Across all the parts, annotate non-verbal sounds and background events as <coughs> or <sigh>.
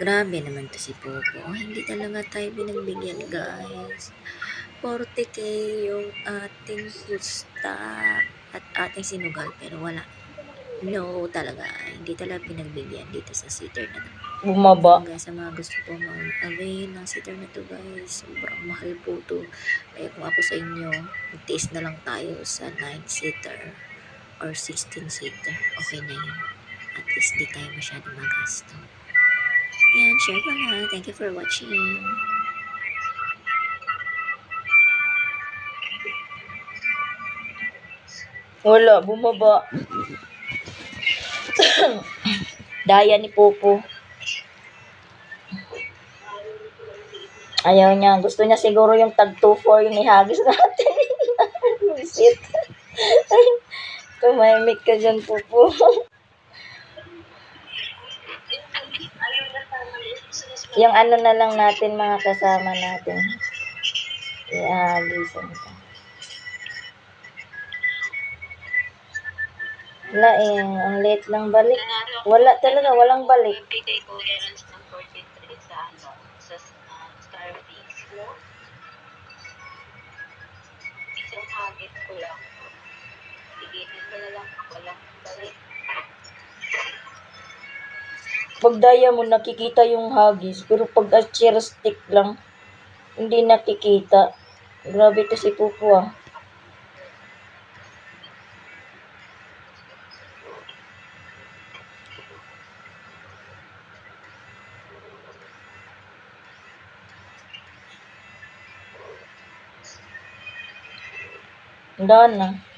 Grabe naman to si Popo. Hindi talaga tayo binagbigyan, guys. 40k yung ating pusta at ating sinugal pero wala. No talaga. Hindi talaga pinagbigyan dito sa sitter na to. Bumaba. Hanggang sa mga gusto po mag-avail ng sitter na to guys. Sobrang mahal po to. Kaya kung ako sa inyo, magtiis na lang tayo sa 9 seater or 16 seater. Okay na yun. At least di tayo masyado magasto. Yan, share ko na. Thank you for watching. Wala, bumaba. <coughs> Daya ni Popo. Ayaw niya. Gusto niya siguro yung tag 2-4 yung ihagis <laughs> natin. Visit. <laughs> Tumahimik ka dyan, Popo. <laughs> yung ano na lang natin, mga kasama natin. Ihagisan ka. Wala eh, ang late lang balik. Wala talaga, walang balik. Bigay ko errands ng 43 sa ano, uh, hagit ko lang. Tigitin ko na lang ako lang. Balik. Pag mo, nakikita yung hagis. Pero pag achir stick lang, hindi nakikita. Grabe to si Pupo ah. Na.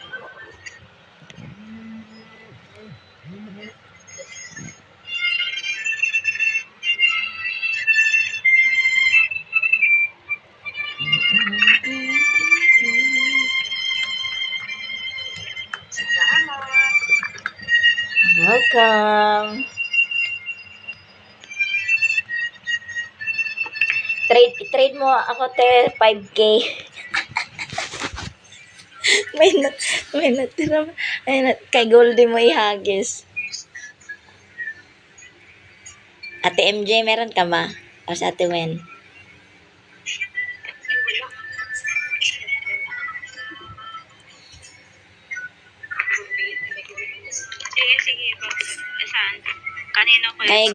Welcome. Trade, trade mo ako te 5k. <laughs> may na, may natira, may na, kay Goldie mo ihagis. Ate MJ, meron ka ba? O sa Ate Wen? Sige. Pag, saan? Kanino ko Kay